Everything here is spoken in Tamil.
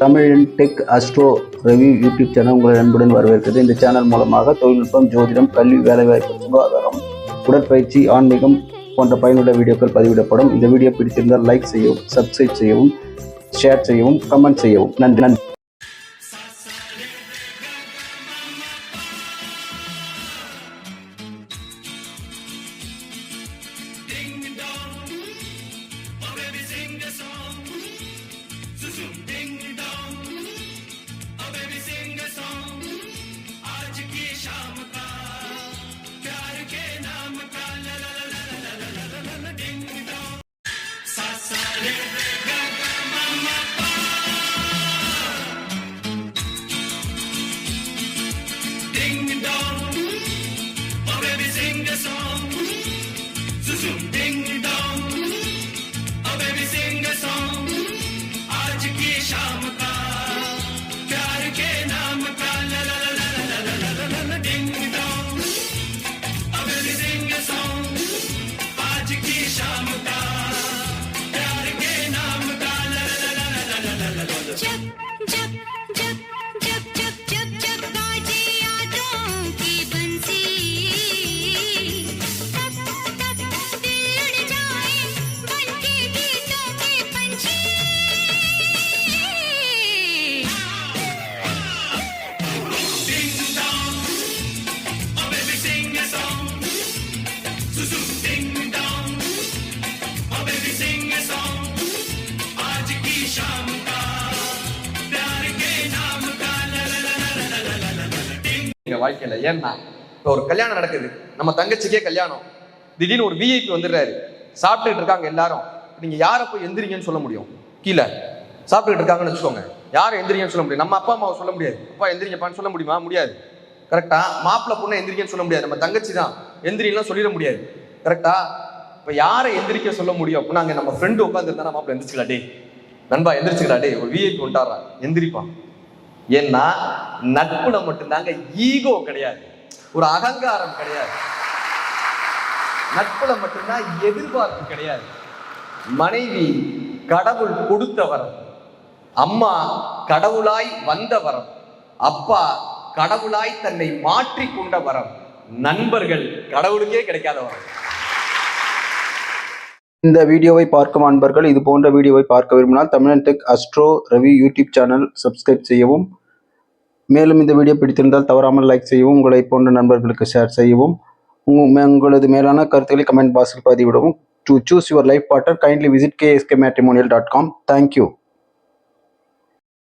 தமிழின் tech astro review YouTube channel உங்களை அன்புடன் வரவேற்கிறது. இந்த சேனல் மூலமாக தொழில்நுட்பம் ஜோதிடம் கல்வி வேலைவாய்ப்பு சுகாதாரம் உடற்பயிற்சி ஆன்மீகம் போன்ற பயனுள்ள வீடியோக்கள் பதிவிடப்படும். இந்த வீடியோ பிடித்திருந்தால் லைக் செய்யவும் சப்ஸ்கிரைப் செய்யவும் ஷேர் செய்யவும் கமெண்ட் செய்யவும். நன்றி. நன்றி. எங்க வாழ்க்கையில. ஏன்னா இப்போ ஒரு கல்யாணம் நடக்குது. நம்ம தங்கச்சிக்கே கல்யாணம். திடீர்னு ஒரு விஐபி வந்துடுறாரு. சாப்பிட்டுட்டு இருக்காங்க எல்லாரும். நீங்க யாரை போய் எந்திரிங்கன்னு சொல்ல முடியும்? கீழே. சாப்பிட்டுட்டு இருக்காங்கன்னு வச்சுக்கோங்க. யாரை எந்திரிங்கன்னு சொல்ல முடியும்? நம்ம அப்பா அம்மாவை சொல்ல முடியாது. அப்பா எந்திரிங்கப்பான்னு சொல்ல முடியுமா? முடியாது. கரெக்டா மாப்பிள்ள பொண்ணை எந்திரிக்கன்னு சொல்ல முடியாது. நம்ம தங்கச்சி தான். எந்திரிலாம் சொல்லிட முடியாது. கரெக்டா இப்போ யாரை எந்திரிக்க சொல்ல முடியும்? அப்படின்னா அங்கே நம்ம ஃப்ரெண்டு உட்காந்துருந்தா மாப்பிள்ளை எந்திரிச்சுக்கலா டே நண்பா எந்திரிச்சுக்கலா டே ஒரு விஐபி வந்துட்டாரா? எந்திரிப்பான். ஏன்னா நட்புல மட்டும்தாங்க ஈகோ கிடையாது. ஒரு அகங்காரம் கிடையாது. நட்புல மட்டும்தான் எதிர்பார்ப்பு கிடையாது. மனைவி கடவுள் கொடுத்த வரம் அம்மா கடவுளாய் வந்த வரம் அப்பா கடவுளாய் தன்னை மாற்றி கொண்ட வரம் நண்பர்கள் கடவுளுக்கே கிடைக்காத வரம். இந்த வீடியோவை பார்க்கும் அன்பர்கள் இது போன்ற வீடியோவை பார்க்க விரும்பினால் Tamilan tech astro Ravi YouTube channel subscribe செய்யவும் மேலும் இந்த வீடியோ பிடித்திருந்தால் தவறாமல் லைக் செய்யவும் உங்களை போன்ற நண்பர்களுக்கு ஷேர் செய்யவும் உங்களது மேலான கருத்துக்களை கமெண்ட் பாக்ஸில் பதிவிடவும். To choose your life partner kindly visit KSK matrimonial dot com thank you